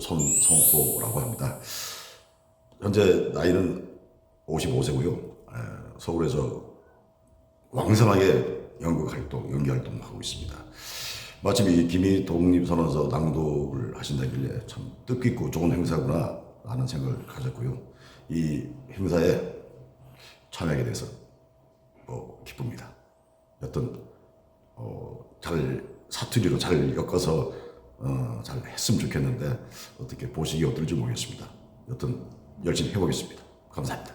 손성호라고 합니다. 현재 나이는 55세고요. 예, 서울에서 왕성하게 연극 활동, 연기 활동을 하고 있습니다. 마침 이 김희 독립선언서 낭독을 하신다길래 참 뜻깊고 좋은 행사구나 라는 생각을 가졌고요. 이 행사에 참여하게 돼서 어, 기쁩니다. 여튼 어, 잘 사투리로 잘 엮어서 어, 잘 했으면 좋겠는데 어떻게 보시기 어떨지 모르겠습니다. 여튼 열심히 해보겠습니다. 감사합니다.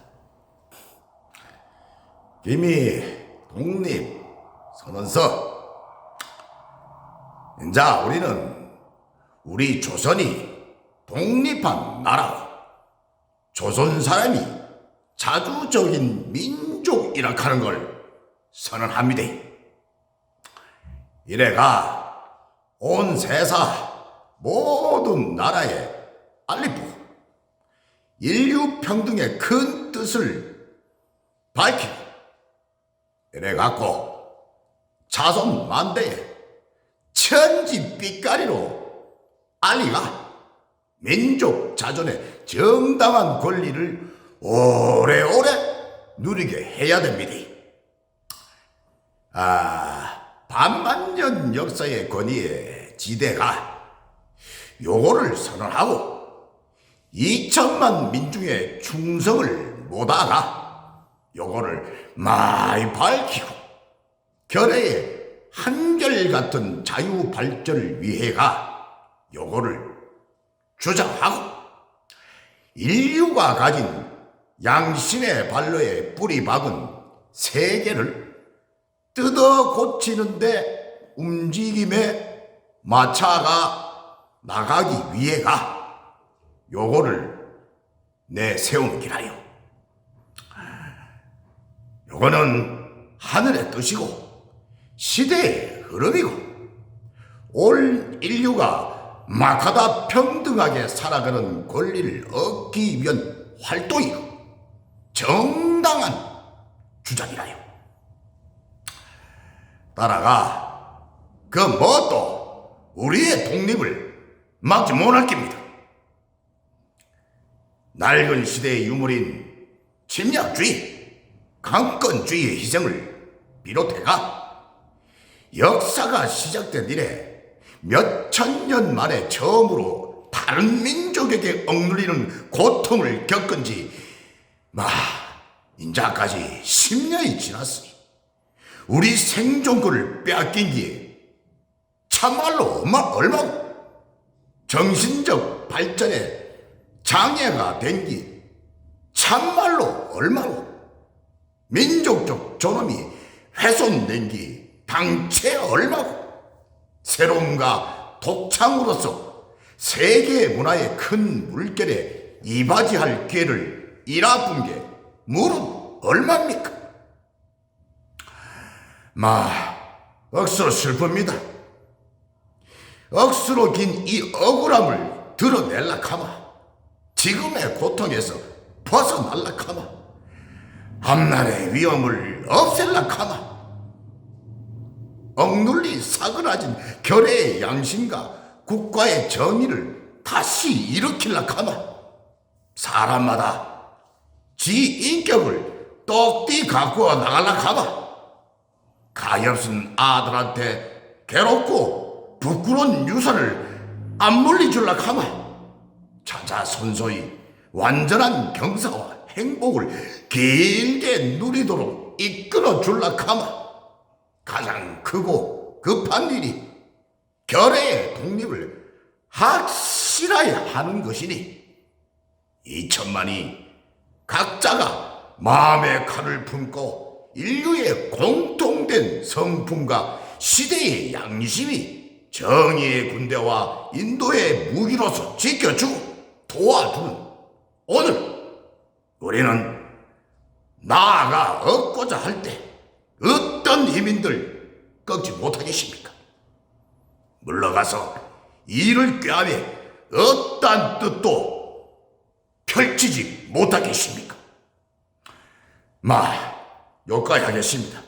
김이 독립 선언서 이제 우리는 우리 조선이 독립한 나라고 조선 사람이 자주적인 민족이라 하는 걸 선언합니다. 이래가 온 세사 모든 나라에 알리고 인류 평등의 큰 뜻을 밝히고 이래 갖고 자손 만대에 천지 빛깔이로 알리가 민족 자존의 정당한 권리를 오래오래 누리게 해야 됩니다. 아, 반만년 역사의 권위의 지대가 요거를 선언하고 2천만 민중의 충성을 못하가 요거를 많이 밝히고 결의의 한결같은 자유 발전을 위해가 요거를 주장하고 인류가 가진 양심의 발로에 뿌리 박은 세계를 뜯어 고치는데 움직임에 마차가 나가기 위해가 요거를 내세우는 기라요. 요거는 하늘의 뜻이고 시대의 흐름이고 올 인류가 마카다 평등하게 살아가는 권리를 얻기 위한 활동이고 정당한 주장이라요. 따라가 그 뭣도 우리의 독립을 막지 못할 겁니다. 낡은 시대의 유물인 침략주의, 강권주의의 희생을 비롯해가 역사가 시작된 이래 몇 천 년 만에 처음으로 다른 민족에게 억눌리는 고통을 겪은 지, 마, 인자까지 10년이 지났으니 우리 생존권을 빼앗긴 게 참말로 얼마, 얼마고 정신적 발전에 장애가 된 게 참말로 얼마고 민족적 존엄이 훼손된 게 당체 얼마고 새로움과 독창으로서 세계 문화의 큰 물결에 이바지할 기회를 잃어본 게 무릇 얼마입니까? 마, 억수로 슬픕니다. 억수로 긴 이 억울함을 드러낼라 카마. 지금의 고통에서 벗어날라 카마. 앞날의 위험을 없앨라 카마. 억눌리 사그라진 결의의 양심과 국가의 정의를 다시 일으킬라 카마. 사람마다 지 인격을 똑띠 가꾸어 나갈라 카마. 가엾은 아들한테 괴롭고 부끄러운 유산을 안 물리줄라 카마. 자자손소히 완전한 경사와 행복을 길게 누리도록 이끌어 줄라 카마. 가장 크고 급한 일이 결의의 독립을 확실하게 하는 것이니 이천만이 각자가 마음의 칼을 품고 인류의 공통된 성품과 시대의 양심이 정의의 군대와 인도의 무기로서 지켜주고 도와주는 오늘 우리는 나아가 얻고자 할 때 어떤 힘인들 꺾지 못하겠습니까? 물러가서 이를 꾀하며 어떠한 뜻도 펼치지 못하겠습니까? 마, 여기까지 하겠습니다.